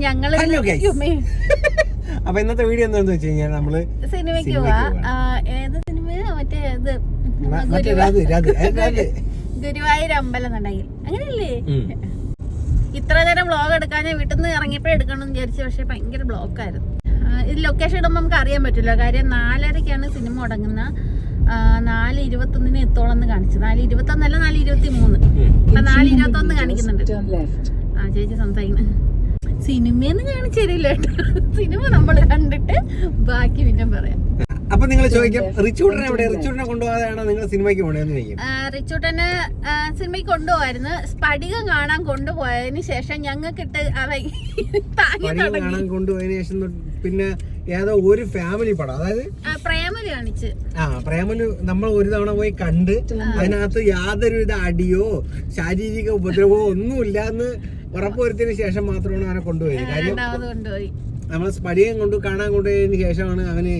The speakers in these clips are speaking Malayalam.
guys. അപ്പൊ ഇന്നത്തെ വീഡിയോ എന്താണെന്ന് വെച്ച് കഴിഞ്ഞാൽ നമ്മൾ സിനിമയ്ക്ക് സിനിമയ്ക്ക് പോവാ. പോവാ. ആ, ഏത് സിനിമ? മറ്റേ ഇത് ഗുരുവായൂർ അമ്പലം ഉണ്ടെങ്കിൽ അങ്ങനെയല്ലേ? ഇത്ര നേരം ബ്ലോഗ് എടുക്കാൻ ഞാൻ വീട്ടിൽ നിന്ന് ഇറങ്ങിയപ്പോഴേ എടുക്കണം എന്ന് വിചാരിച്ചു പക്ഷെ ഭയങ്കര ബ്ലോക്ക് ആയിരുന്നു. ആ, ഇത് ലൊക്കേഷൻ ഇടുമ്പോൾ നമുക്ക് അറിയാൻ പറ്റില്ല. കാര്യം നാലരക്കാണ് സിനിമ തുടങ്ങുന്ന നാല് ഇരുപത്തൊന്നിന് എത്തോളം എന്ന് കാണിച്ചു നാല് ഇരുപത്തൊന്നല്ല നാല് ഇരുപത്തി മൂന്ന് അപ്പൊ നാല് ഇരുപത്തൊന്ന് കാണിക്കുന്നുണ്ട് ആ ചേച്ചി സംസാരിക്കണം സിനിമയെന്ന് കാണിച്ചു തരില്ല കേട്ടോ. സിനിമ നമ്മൾ കണ്ടിട്ട് ബാക്കി പിന്നെ പറയാം. അപ്പൊ നിങ്ങൾ ചോദിക്കാം റിച്ചൂട്ടനെ എവിടെ? റിച്ചൂട്ടനെ കൊണ്ടുപോകാതെയാണോ നിങ്ങൾ സിനിമയ്ക്ക് പോണേന്ന് ചോദിക്കും. ആ, സിനിമയ്ക്ക് കൊണ്ടുപോകായിരുന്നു. സ്പടികം കാണാൻ കൊണ്ടുപോയതിന് ശേഷം ഞങ്ങൾക്ക് ഇട്ട് കാണാൻ കൊണ്ടുപോയതിനു ശേഷം പിന്നെ ഏതോ ഒരു ഫാമിലി പടം അതായത് പ്രേമലു കാണിച്ച്. ആ പ്രേമലു നമ്മൾ ഒരു തവണ പോയി കണ്ട് അതിനകത്ത് യാതൊരുവിധ അടിയോ ശാരീരിക ഉപദ്രവോ ഒന്നുമില്ല എന്ന് ഉറപ്പുവരുത്തിയതിനു ശേഷം മാത്രമാണ് അവനെ കൊണ്ടുപോയത്. കാര്യം നമ്മളെ കൊണ്ടുപോയി. നമ്മൾ സ്പടികം കൊണ്ട് കാണാൻ കൊണ്ടുപോയതിനു ശേഷമാണ് അവന്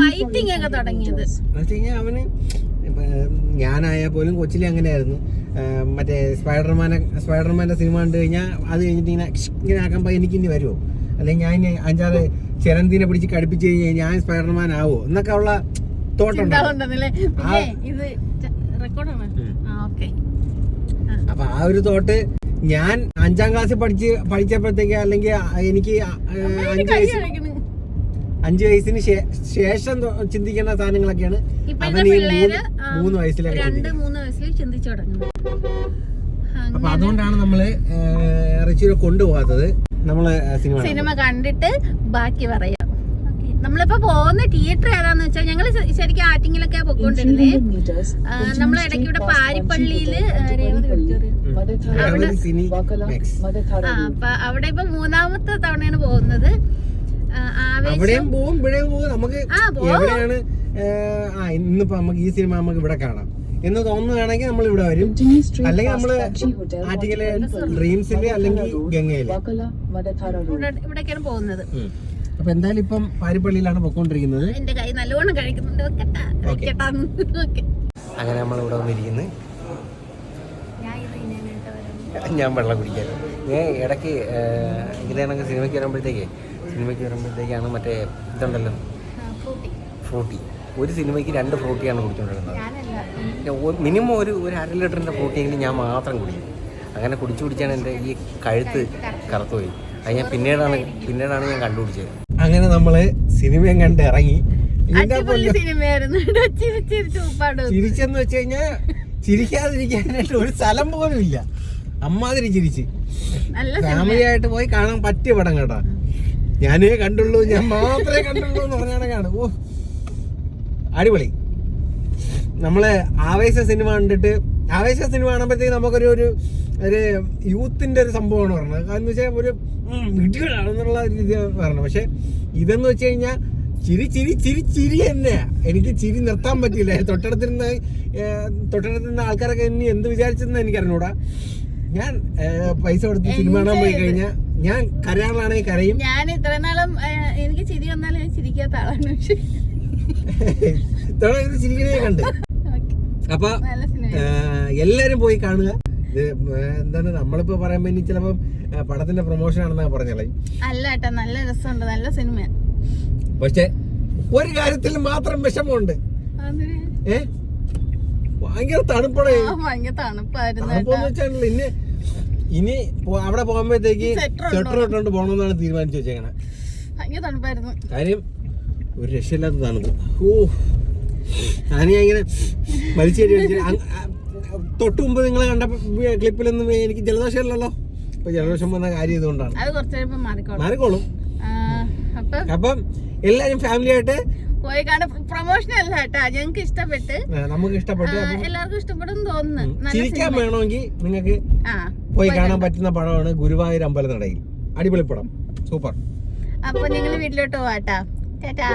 ഫൈറ്റിംഗ് ഒക്കെ തുടങ്ങിയത്. അവന് ഞാനായ ഞാനായാൽ പോലും കൊച്ചിലെ അങ്ങനെയായിരുന്നു. മറ്റേ സ്പൈഡർമാനെ സ്പൈഡർമാന്റെ സിനിമ കണ്ടു കഴിഞ്ഞാൽ അത് കഴിഞ്ഞിട്ട് ഇങ്ങനെ ഇങ്ങനെ ആക്കുമ്പോൾ എനിക്ക് ഇനി വരുമോ അല്ലെങ്കിൽ ഞാൻ ഇനി അഞ്ചാറ് ചിരന്തീനെ പിടിച്ച് കടിപ്പിച്ച് കഴിഞ്ഞാൽ ഞാൻ സ്പൈഡർമാൻ ആവോ? എന്നൊക്കെ ഉള്ള തോട്ടുണ്ടാവും ഇത് റെക്കോർഡാണ് ആ ഓക്കെ അപ്പൊ ആ ഒരു തോട്ട് ഞാൻ അഞ്ചാം ക്ലാസ്സിൽ പഠിച്ച് പഠിച്ചപ്പോഴത്തേക്ക് അല്ലെങ്കിൽ എനിക്ക് അഞ്ചു വയസ്സ് അഞ്ച് വയസ്സിന് ശേഷം ചിന്തിക്കുന്ന ചിന്തിക്കേണ്ട സാധനങ്ങളൊക്കെയാണ്. അവൻ ഈ മൂന്ന് വയസ്സിലൊക്കെ അപ്പൊ അതുകൊണ്ടാണ് നമ്മൾ റിച്ചുവിനെ കൊണ്ടുപോകാത്തത്. നമ്മൾ സിനിമ സിനിമ കണ്ടിട്ട് ബാക്കി പറയാം. നമ്മളിപ്പോ പോകുന്ന തിയേറ്റർ ഏതാന്ന് വെച്ചാൽ ഞങ്ങൾ ശരിക്കും ആറ്റിങ്ങിലൊക്കെ പൊക്കോണ്ടിരുന്നേ. നമ്മൾ ഇടയ്ക്ക് ഇവിടെ പാരിപ്പള്ളിയിൽ. അവിടെ- ഇപ്പൊ മൂന്നാമത്തെ തവണയാണ് പോകുന്നത്. അവിടെയും പോവും ഇവിടെയും പോവും. നമുക്ക് എവിടെയാണ് ആ ഇന്നിപ്പോ നമുക്ക് ഈ സിനിമ നമുക്ക് ഇവിടെ കാണാം. എന്ന് തോന്നുകയാണെങ്കിൽ നമ്മൾ ഇവിടെ വരും. അല്ലെങ്കിൽ നമ്മൾ ആറ്റിങ്ങൽ ഡ്രീംസിൽ അല്ലെങ്കിൽ ഗംഗയിൽ. ഇവിടെ ഇവിടേക്കാണ് പോകുന്നത്. അപ്പൊ എന്തായാലും ഇപ്പം പാരിപ്പള്ളിയിലാണ് പൊക്കോണ്ടിരിക്കുന്നത്. എന്റെ കൈ നല്ലോണം കഴിക്കുന്നുണ്ട് അങ്ങനെ നമ്മൾ ഇവിടെ വന്നിരിക്കുന്നത് ഞാൻ വെള്ളം കുടിക്കാൻ. ഞാൻ ഇടയ്ക്ക് ഇങ്ങനെയാണെങ്കിൽ സിനിമയ്ക്ക് വരുമ്പോഴത്തേക്ക് സിനിമയ്ക്ക് വരുമ്പോഴത്തേക്കാണ് മറ്റേ ഇതുണ്ടല്ലോ. ഫ്രൂട്ടി. ഫ്രൂട്ടി. ഒരു സിനിമയ്ക്ക് രണ്ട് ഫ്രൂട്ടിയാണ് കുടിച്ചുകൊണ്ടിരുന്നത് ഞാനല്ല. മിനിമം ഒരു ഒരു അര ലിറ്ററിന്റെ ഫ്രൂട്ടിയെങ്കിലും ഞാൻ മാത്രം കുടിക്കും. അങ്ങനെ കുടിച്ചു കുടിച്ചാണ് എന്റെ ഈ കഴുത്ത് കറുത്തുപോയി. അത് ഞാൻ പിന്നീടാണ് പിന്നീടാണ് ഞാൻ കണ്ടുപിടിച്ചത്. അങ്ങനെ നമ്മൾ സിനിമയും കണ്ട് ഇറങ്ങി. ചിരിച്ചെന്ന് വെച്ച് കഴിഞ്ഞാൽ ചിരിക്കാതിരിക്കാനായിട്ട് ഒരു സ്ഥലം പോലും ഇല്ല. അമ്മാതിരി ചിരിച്ച്. ഫാമിലി ആയിട്ട് പോയി കാണാൻ പറ്റിയ പടം കേട്ടാ. ഞാനേ കണ്ടുള്ളൂ ഞാൻ മാത്രമേ കണ്ടുള്ളൂ എന്ന് പറഞ്ഞാണ് കാണും ഓ. അടിപൊളി. നമ്മൾ ആവേശ സിനിമ കണ്ടിട്ട് ആവേശ സിനിമ കാണുമ്പോഴത്തേക്ക് നമുക്കൊരു ഒരു ഒരു യൂത്തിന്റെ ഒരു സംഭവമാണ് പറഞ്ഞത്. കാരണം വെച്ചാൽ ഒരു വീട്ടുകളാണെന്നുള്ള രീതി പറഞ്ഞു പക്ഷെ ഇതെന്ന് വെച്ച് കഴിഞ്ഞാൽ ചിരി ചിരി ചിരി ചിരി തന്നെയാ എനിക്ക് ചിരി നിർത്താൻ പറ്റിയില്ല. തൊട്ടടുത്തിരുന്ന തൊട്ടടുത്തിരുന്ന ആൾക്കാരൊക്കെ ഇനി എന്ത് വിചാരിച്ചെന്ന് എനിക്ക് അറിഞ്ഞൂടാ ഞാൻ പൈസ കൊടുത്ത് സിനിമ കാണാൻ പോയി കഴിഞ്ഞാൽ ഞാൻ കരയാളാണെങ്കിൽ കരയും. ഞാൻ ഇത്ര നാളും എനിക്ക് ചിരി വന്നാലും ഞാൻ ചിരിക്കാത്ത ആളാണ്. ചിരിക്കണേ കണ്ട്. അപ്പൊ എല്ലാരും പോയി കാണുക. ഇത് എന്താണ് നമ്മളിപ്പോ പറയുമ്പോ ഇനി ചിലപ്പോ പടത്തിന്റെ പ്രൊമോഷൻ ആണെന്നാ പറഞ്ഞല്ലേ അല്ല ഏട്ടാ നല്ല രസമുണ്ട് നല്ല സിനിമ പക്ഷെ ഒരു കാര്യത്തിൽ മാത്രം വിഷമമുണ്ട്. ഏ? ഭയങ്കര തണുപ്പടേ. ഭയങ്കര തണുപ്പായിരുന്നു ഇനി ഇനി അവിടെ പോകുമ്പോഴത്തേക്ക്? സ്വെറ്റർ ഇട്ടുകൊണ്ട് പോകണമെന്നാണ് തീരുമാനിച്ചു വെച്ചേക്കണേ. ഭയങ്കര തണുപ്പായിരുന്നു. കാര്യം ഒരു രക്ഷയില്ലാത്ത തണുപ്പ്. ഓ ഞാൻ ഇങ്ങനെ ആ, തൊട്ട് മുമ്പ് നിങ്ങൾ കണ്ട ക്ലിപ്പിലൊന്നും എനിക്ക് ജലദോഷമില്ലല്ലോ ഇപ്പൊ ജലദോഷം വന്ന കാര്യം ഇതുകൊണ്ടാണ്. മാറിക്കോളും. അപ്പം എല്ലാരും ഫാമിലി ആയിട്ട് പോയി കാണാൻ പ്രൊമോഷൻ അല്ല കേട്ടാ ഇഷ്ടപ്പെട്ട്. നമുക്ക് ഇഷ്ടപ്പെട്ടു എല്ലാവർക്കും ഇഷ്ടപ്പെടും തോന്നുന്നു. ചിരിക്കാൻ വേണമെങ്കിൽ നിങ്ങൾക്ക് പോയി കാണാൻ പറ്റുന്ന പടമാണ് ഗുരുവായൂർ അമ്പലനടയിൽ. അടിപൊളി പടം. സൂപ്പർ. അപ്പൊ നിങ്ങൾ വീട്ടിലോട്ട് പോവാട്ടാ. ടാറ്റാ.